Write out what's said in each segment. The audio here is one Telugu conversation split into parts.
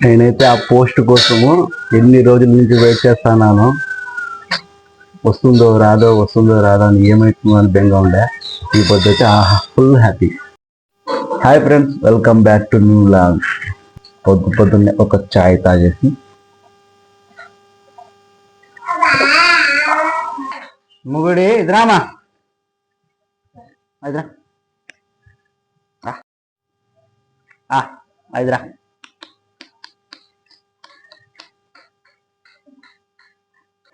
నేనైతే ఆ పోస్ట్ కోసము ఎన్ని రోజుల నుంచి వెయిట్ చేస్తున్నాను వస్తుందో రాదో వస్తుందో రాదో అని ఏమవుతుందో అని బెంగ ఉండే. ఈ పొద్దు వచ్చి ఆహా full happy hi friends welcome back to new log పొద్దు పొద్దున్నే ఒక చాయ్ తాగేసి. ముగుడి ఇదిరామా? ఇదిరా. రా. ఇదిరా.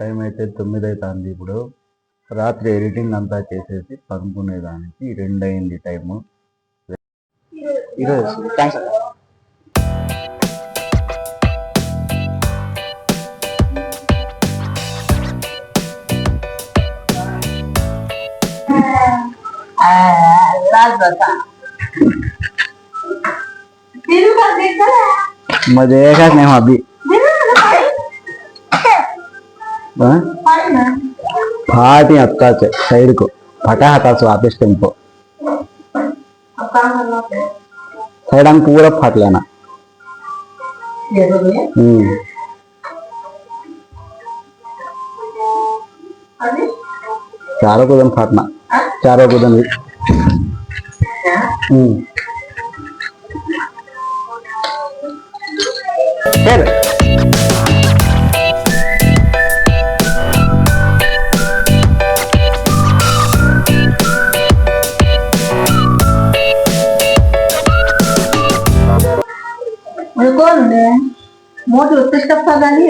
టైం అయితే తొమ్మిది అవుతుంది ఇప్పుడు రాత్రి ఎడిటింగ్ అంతా చేసేసి పనుకునేదానికి రెండు అయింది టైము ఈరోజు థ్యాంక్స్ मजे का नहीं अभी फाटी आता साइड को फटा हाथा से वापस टेम्पो साइड हम पूरा फाट लेना हम्म चारों को दिन फाटना चारों को दिन हम्म ఉండే. మోటి ఒత్తి స్టెప్ కానీ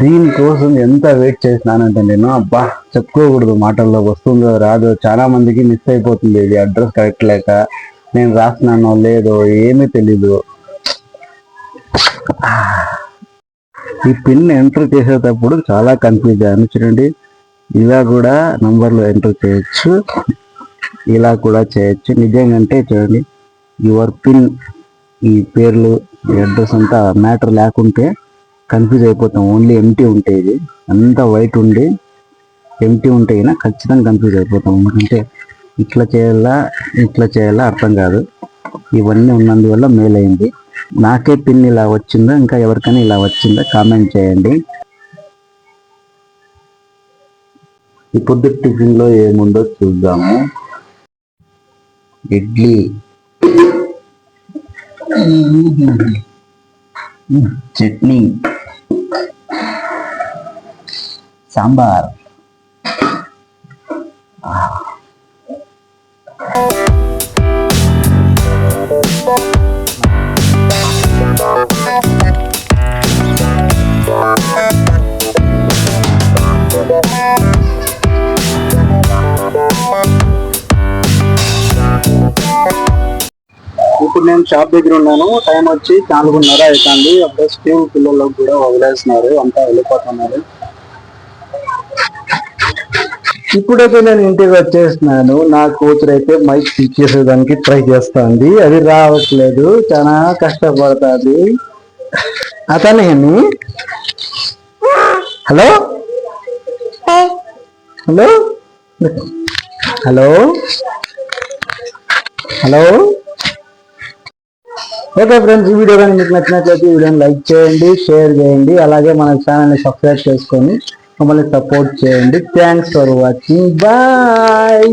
దీనికోసం ఎంత వెయిట్ చేసినానంటే నేను అబ్బా చెప్పుకోకూడదు మాటల్లో వస్తుందో రాదో చాలా మందికి మిస్ అయిపోతుంది ఇది అడ్రస్ కరెక్ట్ లేక. నేను రాస్తున్నానో లేదో ఏమీ తెలీదు. ఈ పిన్ ఎంటర్ చేసేటప్పుడు చాలా కన్ఫ్యూజ్ అయ్యాను. ఇలా కూడా నంబర్లో ఎంటర్ చేయొచ్చు. ఇలా కూడా చేయొచ్చు. నిజంగా చూడండి యువర్ పిన్ ఈ పేర్లు ఈ అడ్రస్ అంతా మ్యాటర్ లేకుంటే కన్ఫ్యూజ్ అయిపోతాం. ఓన్లీ ఎంటీ ఉంటే ఇది. అంతా వైట్ ఉండి ఎంటీ ఉంటే అయినా ఖచ్చితంగా కన్ఫ్యూజ్ అయిపోతాం. ఎందుకంటే ఇట్లా చేయాలా ఇట్లా చేయాలా అర్థం కాదు. ఇవన్నీ ఉన్నందువల్ల మేలైంది. నాకే పిన్ ఇలా వచ్చిందా ఇంకా ఎవరికైనా ఇలా వచ్చిందా కామెంట్ చేయండి. ఈ పొద్దు లో ఏముందో చూద్దాము. ఇడ్లీ. చట్నీ. సాంబార్. ఇప్పుడు నేను షాప్ దగ్గర ఉన్నాను. టైం వచ్చి నాలుగున్నర అవుతుంది. అప్పుడే స్కూల్ పిల్లలకు కూడా వదిలేస్తున్నారు. అంతా వెళ్ళిపోతున్నారు. ఇప్పుడైతే నేను ఇంటికి వచ్చేస్తున్నాను. నా కూతురు అయితే మైక్ ఫిక్స్ చేసేదానికి ట్రై చేస్తుంది. అది రావట్లేదు. చాలా కష్టపడుతుంది. అతనే hello? Hello? Hello? Hello? Okay friends ఈ వీడియో కానీ మీకు నచ్చినట్లయితే ఈ వీడియోని లైక్ చేయండి షేర్ చేయండి అలాగే మన ఛానల్ని సబ్స్క్రైబ్ చేసుకొని మమ్మల్ని సపోర్ట్ చేయండి. Thanks for watching bye